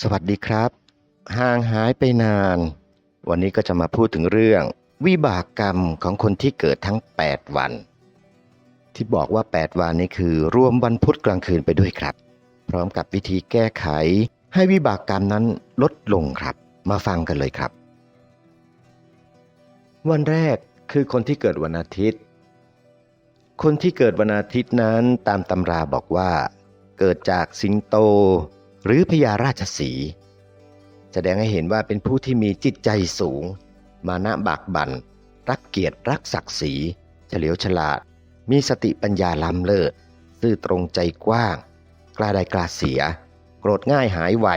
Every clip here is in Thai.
สวัสดีครับ ห่างหายไปนาน วันนี้ก็จะมาพูดถึงเรื่อง วิบากกรรมของคนที่เกิดทั้ง 8 วัน ที่บอกว่า 8 วันนี้คือ รวมวันพุธกลางคืนไปด้วยครับ พร้อมกับวิธีแก้ไข ให้วิบากกรรมนั้นลดลงครับ มาฟังกันเลยครับ วันแรกคือคนที่เกิดวันอาทิตย์ คนที่เกิดวันอาทิตย์นั้นตามตำราบอกว่า เกิดจากสิงโต หรือพญาราชสี แสดงให้เห็นว่าเป็นผู้ที่มีจิตใจสูง มานะบากบัน่นรักเกียรติรักศักดิ์ศรีเฉลียวฉลาด มีสติปัญญาล้ำเลิศซื่อตรงใจกว้าง กล้าได้กล้าเสีย โกรธง่ายหายไว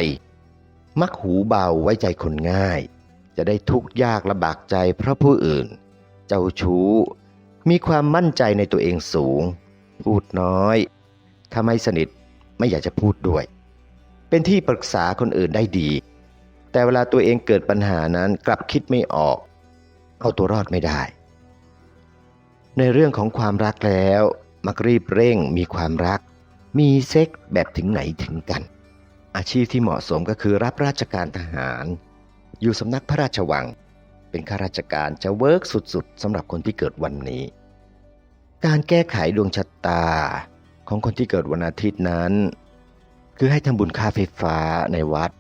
มักหูเบาไว้ใจคนง่าย จะได้ทุกข์ยากลำบากใจเพราะผู้อื่น เจ้าชู้ มีความมั่นใจในตัวเองสูง พูดน้อย ถ้าไม่สนิท ไม่อยากจะพูดด้วย เป็นที่ปรึกษาคนอื่นได้ดี แต่เวลาตัวเองเกิดปัญหานั้นกลับคิดไม่ออก เอาตัวรอดไม่ได้ ในเรื่องของความรักแล้ว มักรีบเร่งมีความรัก มีเซ็กแบบถึงไหนถึงกัน อาชีพที่เหมาะสมก็คือรับราชการทหาร อยู่สำนักพระราชวัง เป็นข้าราชการจะเวิร์กสุดๆสำหรับคนที่เกิดวันนี้การแก้ไขดวงชะตา ของคนที่เกิดวันอาทิตย์นั้น คือให้ทำบุญค่าไฟฟ้าในวัด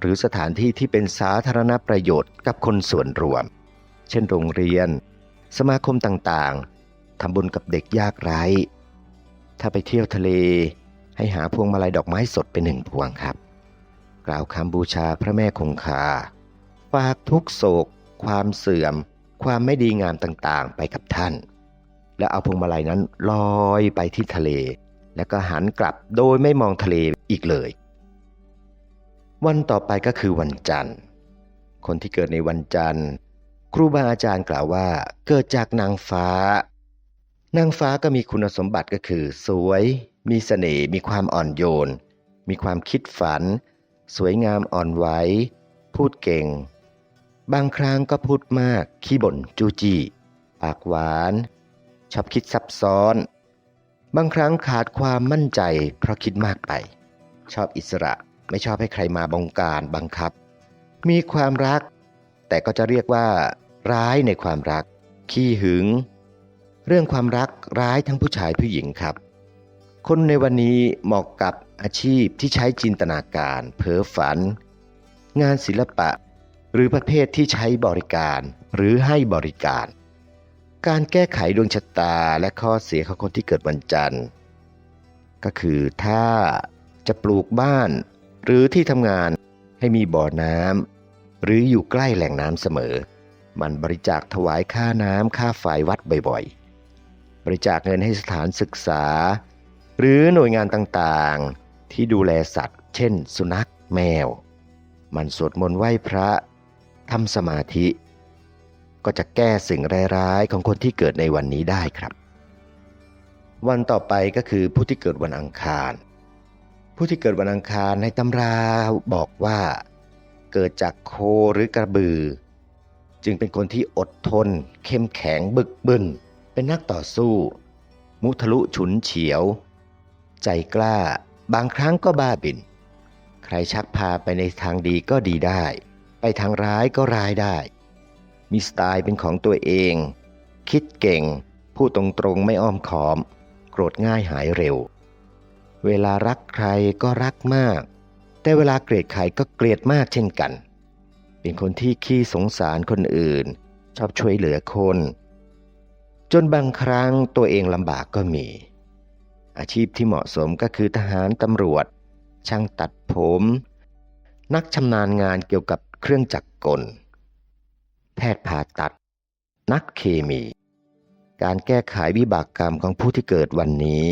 หรือสถานที่ที่เป็นสาธารณประโยชน์กับคนส่วนรวม เช่นโรงเรียน สมาคมต่างๆทำบุญกับเด็กยากไร้ ถ้าไปเที่ยวทะเล ให้หาพวงมาลัยดอกไม้สดเป็นหนึ่งพวงครับ กล่าวคำบูชาพระแม่คงคาฝากทุกโศก ความเสื่อม ความไม่ดีงามต่างๆ ไปกับท่าน แล้วเอาพวงมาลัยนั้นลอยไปที่ทะเล แล้วก็หันกลับโดยไม่มองทะเลอีกเลย วันต่อไปก็คือวันจันทร์ คนที่เกิดในวันจันทร์ ครูบาอาจารย์กล่าวว่า เกิดจากนางฟ้า นางฟ้าก็มีคุณสมบัติก็คือ สวย มีเสน่ห์มีความอ่อนโยน มีความคิดฝัน สวยงามอ่อนไหวพูดเก่ง บางครั้งก็พูดมากขี้บ่นจูจีปากหวาน ชอบคิดซับซ้อน บางครั้งขาดความมั่นใจเพราะคิดมากไป ชอบอิสระไม่ชอบให้ใครมาบงการบังคับ มีความรัก แต่ก็จะเรียกว่า ร้ายในความรัก ขี้หึง เรื่องความรักร้ายทั้งผู้ชายผู้หญิงครับ คนในวันนี้เหมาะกับอาชีพที่ใช้จินตนาการ เพ้อฝัน งานศิลปะ หรือประเภทที่ใช้บริการ หรือให้บริการ การแก้ไขดวงชะตาและข้อเสียของคนที่เกิดวันจันทร์ ก็คือถ้าจะปลูกบ้าน หรือที่ทำงานให้มีบ่อน้ำหรืออยู่ใกล้แหล่งน้ำเสมอ มันบริจาคถวายค่าน้ำค่าไฟวัดบ่อยๆ บริจาคเงินให้สถานศึกษา หรือหน่วยงานต่างๆ ที่ดูแลสัตว์ เช่น สุนัขแมว มันสวดมนต์ไหว้พระทำสมาธิ ก็จะแก้สิ่งร้ายๆของคนที่เกิดในวันนี้ได้ครับ วันต่อไปก็คือผู้ที่เกิดวันอังคาร ผู้ที่เกิดวันอังคารในตำราบอกว่า เกิดจากโคหรือกระบือ จึงเป็นคนที่อดทน เข้มแข็งบึกบึนเป็นนักต่อสู้ มุทะลุฉุนเฉียว ใจกล้า บางครั้งก็บ้าบิน ใครชักพาไปในทางดีก็ดีได้ ไปทางร้ายก็ร้ายได้ มีสไตล์เป็นของตัวเอง คิดเก่ง พูดตรงๆไม่อ้อมขอม โกรธง่ายหายเร็ว เวลารักใครก็รักมาก แต่เวลาเกลียดใครก็เกลียดมากเช่นกัน เป็นคนที่ขี้สงสารคนอื่น ชอบช่วยเหลือคน จนบางครั้งตัวเองลำบากก็มี อาชีพที่เหมาะสมก็คือทหารตำรวจ ช่างตัดผม นักชำนาญงานเกี่ยวกับเครื่องจักรกล แพทย์ผ่าตัด นักเคมี การแก้ไขวิบากกรรมของผู้ที่เกิดวันนี้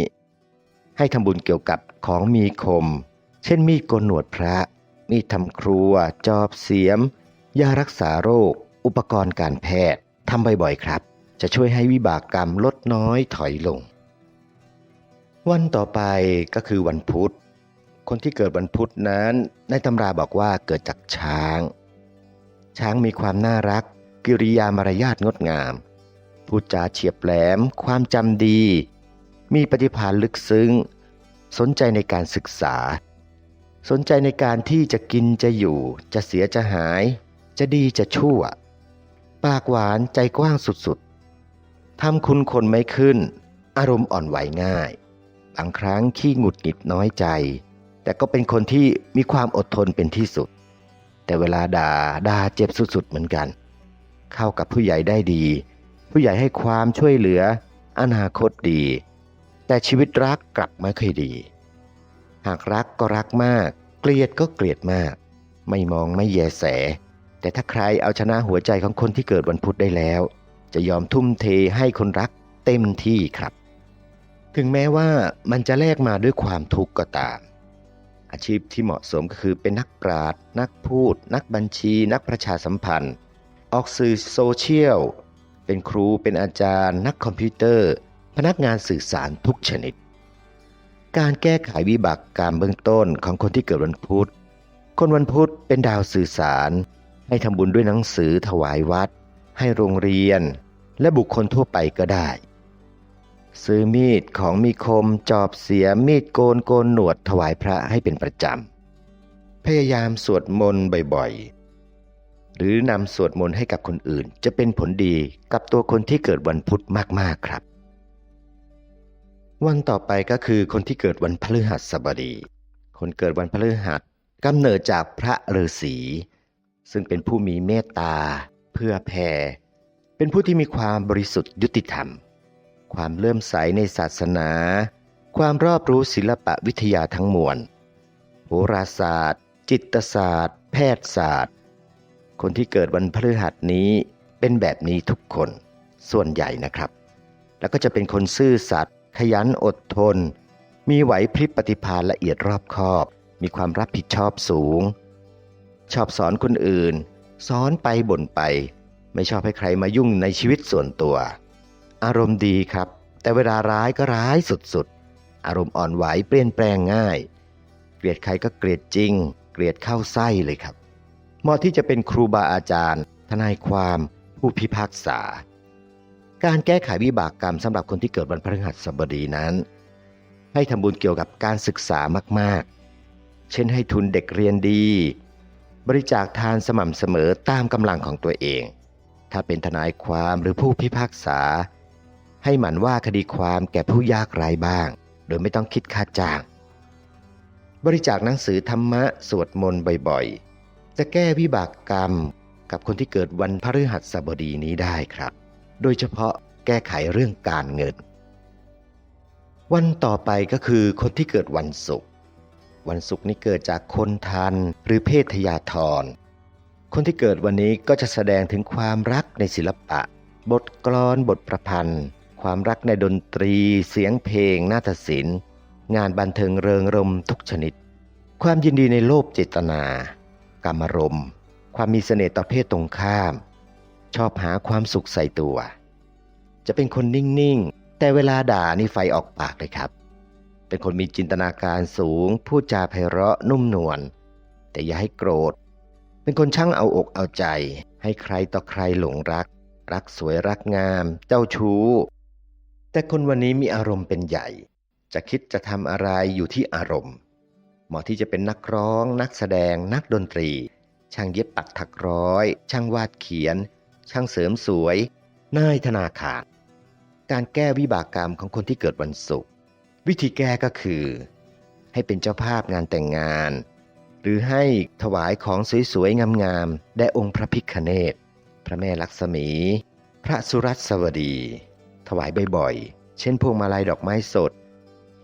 ให้ทำบุญเกี่ยวกับของมีคม เช่นมีดโกนหนวดพระ มีดทำครัว จอบเสียม ยารักษาโรค อุปกรณ์การแพทย์ทำบ่อยๆครับ จะช่วยให้วิบากกรรมลดน้อยถอยลง วันต่อไปก็คือวันพุธคนที่เกิดวันพุธนั้นในตำราบอกว่าเกิดจากช้าง ช้างมีความน่ารัก กิริยามารยาทงดงามพูดจาเฉียบแหลม ความจำดี มีปฏิภาณลึกซึ้ง สนใจในการศึกษา สนใจในการที่จะกินจะอยู่ จะเสียจะหาย จะดีจะชั่ว ปากหวานใจกว้างสุดๆทำคุณคนไม่ขึ้น อารมณ์อ่อนไหวง่ายบางครั้งขี้หงุดหงิดน้อยใจ แต่ก็เป็นคนที่มีความอดทนเป็นที่สุด แต่เวลาด่าด่าเจ็บสุดๆเหมือนกัน เข้ากับผู้ใหญ่ได้ดี ผู้ใหญ่ให้ความช่วยเหลือ อนาคตดี แต่ชีวิตรักกลับไม่ค่อยดี หากรักก็รักมาก เกลียดก็เกลียดมาก ไม่มองไม่แยแส แต่ถ้าใครเอาชนะหัวใจของคนที่เกิดวันพุธได้แล้ว จะยอมทุ่มเทให้คนรักเต็มที่ครับ ถึงแม้ว่ามันจะแลกมาด้วยความทุกข์ก็ตามอาชีพที่เหมาะสมก็คือเป็นนักปราชญ์นักพูด นักบัญชี นักประชาสัมพันธ์ ออกสื่อโซเชียล เป็นครูเป็นอาจารย์ นักคอมพิวเตอร์ พนักงานสื่อสารทุกชนิด การแก้ไขวิบากกรรมเบื้องต้นของคนที่เกิดวันพุธ คนวันพุธเป็นดาวสื่อสาร ให้ทำบุญด้วยหนังสือถวายวัด ให้โรงเรียน และบุคคลทั่วไปก็ได้ ซื้อมีดของมีคม จอบเสียมีดโกนโกนหนวดถวายพระให้เป็นประจำพยายามสวดมนต์บ่อยๆ หรือนำสวดมนต์ให้กับคนอื่น จะเป็นผลดีกับตัวคนที่เกิดวันพุธมากๆครับ วันต่อไปก็คือคนที่เกิดวันพฤหัสบดี คนเกิดวันพฤหัสกำเนิดจากพระฤาษีซึ่งเป็นผู้มีเมตตา เพื่อแผ่ เป็นผู้ที่มีความบริสุทธิ์ยุติธรรม ความเลื่อมใสในศาสนา ความรอบรู้ศิลปะวิทยาทั้งมวลโหราศาสตร์ จิตศาสตร์ แพทยศาสตร์ คนที่เกิดวันพฤหัสนี้เป็นแบบนี้ทุกคนส่วนใหญ่นะครับ แล้วก็จะเป็นคนซื่อสัตย์ ขยันอดทน มีไหวพริบปฏิภาณละเอียดรอบคอบ มีความรับผิดชอบสูง ชอบสอนคนอื่น สอนไปบ่นไป ไม่ชอบให้ใครมายุ่งในชีวิตส่วนตัว อารมณ์ดีครับ แต่เวลาร้ายก็ร้ายสุดๆ อารมณ์อ่อนไหวเปลี่ยนแปลงง่าย เกลียดใครก็เกลียดจริง เกลียดเข้าไส้เลยครับ เหมาะที่จะเป็นครูบาอาจารย์ ทนายความ ผู้พิพากษา การแก้ไขวิบากกรรมสำหรับคนที่เกิดวันพฤหัสบดีนั้น ให้ทำบุญเกี่ยวกับการศึกษามากๆ เช่นให้ทุนเด็กเรียนดี บริจาคทานสม่ำเสมอตามกำลังของตัวเอง ถ้าเป็นทนายความหรือผู้พิพากษา ให้หมั่นว่าคดีความแก่ผู้ยากไร้บ้าง โดยไม่ต้องคิดค่าจ้าง บริจาคหนังสือธรรมะสวดมนต์บ่อยๆ จะแก้วิบากกรรมกับคนที่เกิดวันพฤหัสบดีนี้ได้ครับ โดยเฉพาะแก้ไขเรื่องการเงิน วันต่อไปก็คือคนที่เกิดวันศุกร์ วันศุกร์นี้เกิดจากคนทันหรือเพศทยาธร คนที่เกิดวันนี้ก็จะแสดงถึงความรักในศิลปะ บทกลอน บทประพันธ์ ความรักในดนตรี เสียงเพลง นาฏศิลป์ งานบันเทิงเริงรมทุกชนิด ความยินดีในโลภเจตนา กรรมรมความมีเสน่ห์ต่อเพศตรงข้าม ชอบหาความสุขใส่ตัว จะเป็นคนนิ่งๆ แต่เวลาด่านี่ไฟออกปากเลยครับ เป็นคนมีจินตนาการสูง พูดจาไพเราะนุ่มนวลแต่อย่าให้โกรธ เป็นคนช่างเอาอกเอาใจ ให้ใครต่อใครหลงรัก รักสวยรักงาม เจ้าชู้ แต่คนวันนี้มีอารมณ์เป็นใหญ่ จะคิดจะทำอะไรอยู่ที่อารมณ์ มาะที่จะเป็นนักร้อง นักแสดง นักดนตรี ช่างเย็บปักถักร้อย ช่างวาดเขียน ช่างเสริมสวยนายธนาคาร การแก้วิบากกรรมของคนที่เกิดวันศุกร์วิธีแก้ก็คือ ให้เป็นเจ้าภาพงานแต่งงาน หรือให้ถวายของสวยๆ งามๆแด่องค์พระพิคเนศพระแม่ลักษมี พระสุรัตน์สวดี ถวายบ่อยๆ เช่นพวงมาลัยดอกไม้สด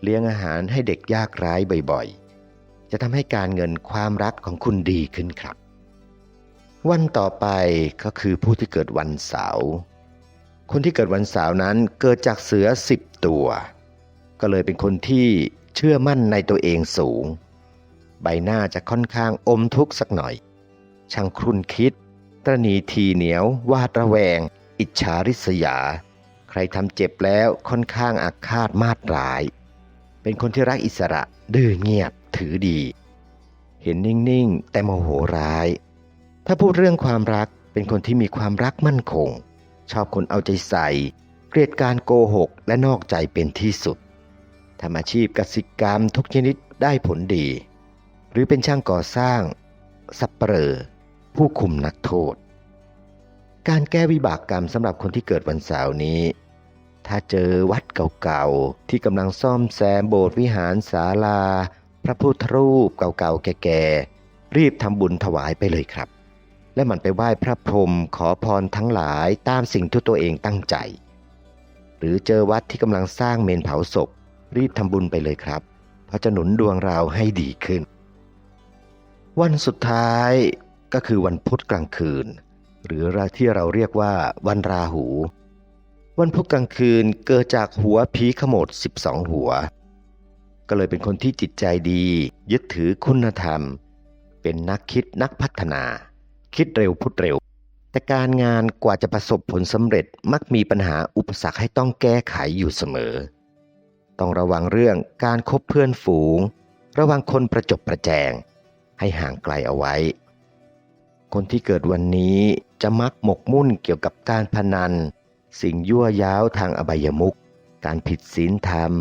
เลี้ยงอาหารให้เด็กยากไร้บ่อยๆ จะทำให้การเงินความรักของคุณดีขึ้นครับ วันต่อไปก็คือผู้ที่เกิดวันเสาร์คนที่เกิดวันเสาร์นั้นเกิดจากเสือสิบตัว ก็เลยเป็นคนที่เชื่อมั่นในตัวเองสูง ใบหน้าจะค่อนข้างอมทุกข์สักหน่อย ช่างครุ่นคิด ตระหนีทีเหนียว วาดระแวง อิจฉาริษยา ใครทำเจ็บแล้วค่อนข้างอาฆาตมาดร้าย เป็นคนที่รักอิสระดื้อเงียบ ถือดี เห็นนิ่งๆ แต่โมโหร้าย ถ้าพูดเรื่องความรักเป็นคนที่มีความรักมั่นคง ชอบคนเอาใจใส่ เกลียดการโกหกและนอกใจเป็นที่สุดทำอาชีพกสิกรรมทุกชนิดได้ผลดี หรือเป็นช่างก่อสร้าง สับเปลอผู้คุมนักโทษ การแก้วิบากกรรมสำหรับคนที่เกิดวันเสาร์นี้ ถ้าเจอวัดเก่าๆ ที่กำลังซ่อมแซมโบสถ์วิหารศาลา พระพุทธรูปเก่าๆ แก่ๆ รีบทำบุญถวายไปเลยครับ และมันไปไหว้พระพรหมขอพรทั้งหลายตามสิ่งที่ตัวเองตั้งใจ หรือเจอวัดที่กำลังสร้างเมนเผาศพ รีบทำบุญไปเลยครับ เพราะจะหนุนดวงเราให้ดีขึ้น วันสุดท้ายก็คือวันพุธกลางคืน หรือที่เราเรียกว่าวันราหู วันพุธกลางคืนเกิดจากหัวผีขโมด 12 หัว ก็เลยเป็นคนที่จิตใจดี ยึดถือคุณธรรม เป็นนักคิดนักพัฒนา คิดเร็วพูดเร็ว แต่การงานกว่าจะประสบผลสำเร็จมักมีปัญหาอุปสรรคให้ต้องแก้ไขอยู่เสมอ ต้องระวังเรื่องการคบเพื่อนฝูง ระวังคนประจบประแจง ให้ห่างไกลเอาไว้ คนที่เกิดวันนี้จะมักหมกมุ่นเกี่ยวกับการพนัน สิ่งยั่วย้าวทางอบายมุขการผิดศีลธรรม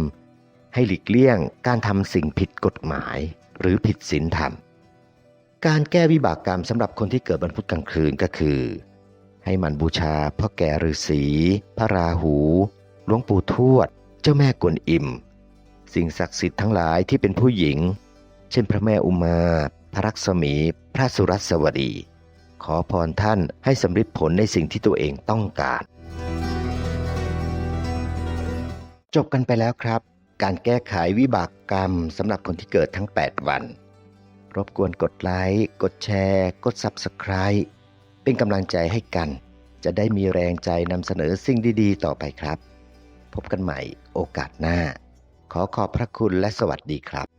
ให้หลีกเลี่ยงการทำสิ่งผิดกฎหมาย หรือผิดศีลธรรม การแก้วิบากกรรมสำหรับคนที่เกิดวันพุธกลางคืนก็คือ ให้มันบูชาพ่อแก่ฤาษี พระราหูหลวงปู่ทวด เจ้าแม่กวนอิม สิ่งศักดิ์สิทธิ์ทั้งหลายที่เป็นผู้หญิง เช่นพระแม่อุมา พระรักษมี พระสุรัสวดี ขอพรท่านให้สำเร็จผลในสิ่งที่ตัวเองต้องการ จบกันไปแล้วครับ การแก้ไขวิบากกรรมสำหรับคนที่เกิดทั้ง 8 วัน รบกวนกดไลค์กดแชร์ กด Subscribe เป็นกำลังใจให้กัน จะได้มีแรงใจนำเสนอสิ่งดีๆ ต่อไปครับ พบกันใหม่โอกาสหน้า ขอขอบพระคุณและสวัสดีครับ